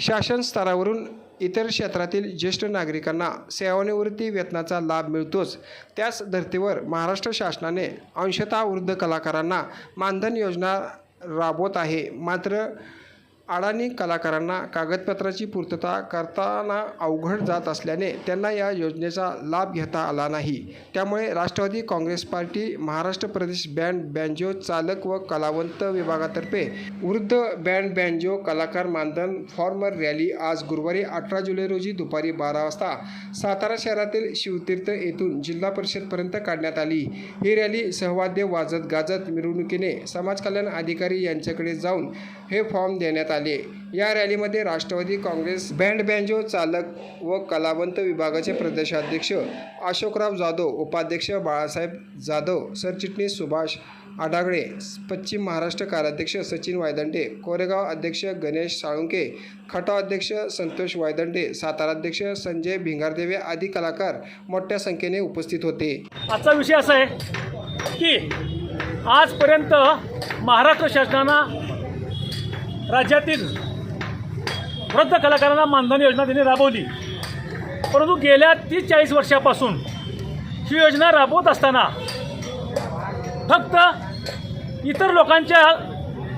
शासन स्तरावरून इतर क्षेत्रातील ज्येष्ठ नागरिकांना सेवानिवृत्ती वेतनाचा लाभ मिळतोच. त्याच धर्तीवर महाराष्ट्र शासनाने अंशतः वृद्ध कलाकारांना मानधन योजना राबवत आहे. मात्र अडाणी कलाकारांना कागदपत्राची पूर्तता करताना अवघड जात असल्याने त्यांना या योजनेचा लाभ घेता आला नाही. त्यामुळे Rashtrawadi Congress party Maharashtra Pradesh band banjo चालक व कलावंत विभागातर्फे वृद्ध बँड बँजो कलाकार मानधन फॉर्मर रॅली आज गुरुवारी अठरा जुलै रोजी दुपारी बारा वाजता सातारा शहरातील शिवतीर्थ येथून जिल्हा परिषदपर्यंत काढण्यात आली. ही रॅली सहवाद्य वाजत गाजत मिरवणुकीने समाज कल्याण अधिकारी यांच्याकडे जाऊन हे फॉर्म देण्यात आले. या रॅलीमध्ये राष्ट्रवादी काँग्रेस बँड बँजो चालक व कलावंत विभागाचे प्रदेशाध्यक्ष अशोकराव जाधव उपाध्यक्ष बाळासाहेब जाधव सरचिटणीस सुभाष आडागळे पश्चिम महाराष्ट्र कार्याध्यक्ष सचिन वायदंडे कोरेगाव अध्यक्ष गणेश साळुंके खटाव अध्यक्ष संतोष वायदंडे सातारा अध्यक्ष संजय भिंगारदेवे आदी कलाकार मोठ्या संख्येने उपस्थित होते. आजचा विषय असा आहे की आजपर्यंत महाराष्ट्र शासनानं राज्यातील वृद्ध कलाकारांना मानधन योजना त्यांनी राबवली. परंतु गेल्या तीस चाळीस वर्षापासून ही योजना राबवत असताना फक्त इतर लोकांच्या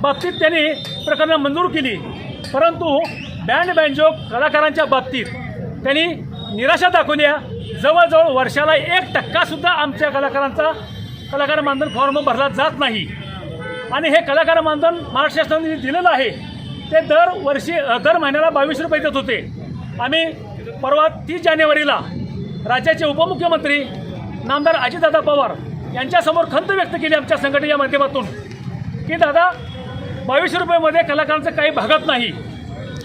बाबतीत त्यांनी प्रकरणं मंजूर केली. परंतु बँड बँजो कलाकारांच्या बाबतीत त्यांनी निराशा दाखवल्या जवळजवळ वर्षाला एक टक्कासुद्धा आमच्या कलाकारांचा कलाकार मानधन फॉर्म भरला जात नाही. आणि हे कलाकार मानधन महाराष्ट्र शासनाने दिलेलं आहे ते दरवर्षी वर्षी दर महिन्याला बावीस रुपये देत होते. आम्ही परवा तीस जानेवारीला राज्याचे उपमुख्यमंत्री नामदार अजितदादा पवार यांच्यासमोर खंत व्यक्त केली आमच्या संघटनेच्या माध्यमातून की दादा बावीस रुपयेमध्ये कलाकारांचं काही भागत नाही.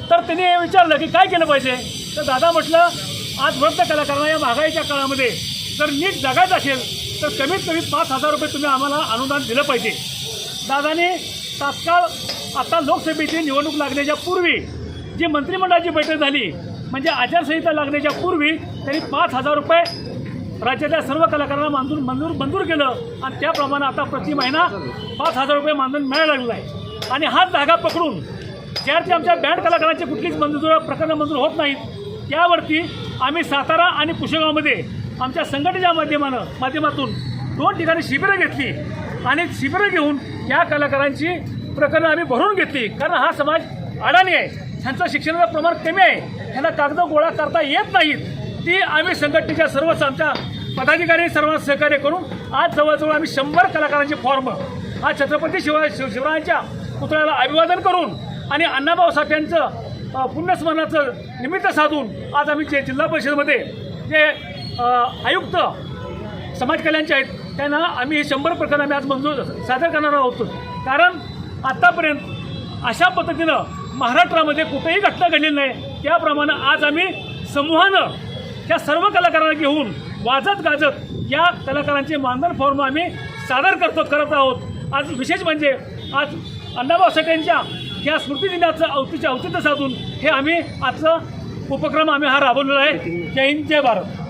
तर त्यांनी हे विचारलं की काय केलं पाहिजे? तर दादा म्हटलं आज वृद्ध कलाकारांना या महागाईच्या काळामध्ये जर नीट जगायचं असेल तर कमीत कमी पाच हजार रुपये तुम्ही आम्हाला अनुदान दिलं पाहिजे. दादाने तात्काळ आता लोकसभेची निवडणूक लागण्याच्या पूर्वी जी मंत्रिमंडळाची बैठक झाली म्हणजे आचारसंहिता लागण्याच्या पूर्वी त्यांनी पाच हजार रुपये राज्यातल्या सर्व कलाकारांना मानधून मंजूर मंजूर केलं आणि त्याप्रमाणे आता प्रति महिना पाच हजार रुपये मानधन मिळायला लागलं आहे. आणि हाच धागा पकडून ज्यावरती आमच्या बँड कलाकारांची कुठलीच मंजूर प्रकरणं मंजूर होत नाहीत त्यावरती आम्ही सातारा आणि पुशेगावमध्ये आमच्या संघटनेच्या माध्यमानं माध्यमातून दोन ठिकाणी शिबिरं घेतली आणि शिबिरं घेऊन या कलाकारांची प्रकरणं आम्ही भरून घेतली. कारण हा समाज अडाणी आहे. ह्यांचं शिक्षणाचं प्रमाण कमी आहे. ह्यांना कागद गोळा करता येत नाहीत. ती आम्ही संघटनेच्या सर्वच आमच्या पदाधिकारी सर्वांना सहकार्य करून आज जवळजवळ आम्ही शंभर कलाकारांचे फॉर्म हा छत्रपती शिवाय शिव शिवरायांच्या पुतळ्याला अभिवादन करून आणि अण्णाभाऊ साठ्यांचं अ, पुण्यस्मरणाचं निमित्त साधून आज आम्ही जे जिल्हा परिषदेमध्ये जे आयुक्त समाज कल्याणचे आहेत त्यांना आम्ही हे शंभर प्रकरण आम्ही आज मंजूर सादर करणार आहोत. कारण आत्तापर्यंत अशा पद्धतीनं महाराष्ट्रामध्ये कुठेही घटना घडलेली नाही. त्याप्रमाणे आज आम्ही समूहानं त्या सर्व कलाकारांना घेऊन वाजत गाजत या कलाकारांचे मानधन फॉर्म आम्ही सादर करतो करत आहोत. आज विशेष म्हणजे आज अण्णाभाऊ साठेंच्या या स्मृतिदिनाचं औतीचे औचित्य साधून हे आम्ही आजचं उपक्रम आम्ही हा राबवलेला आहे. जय हिंद जय भारत.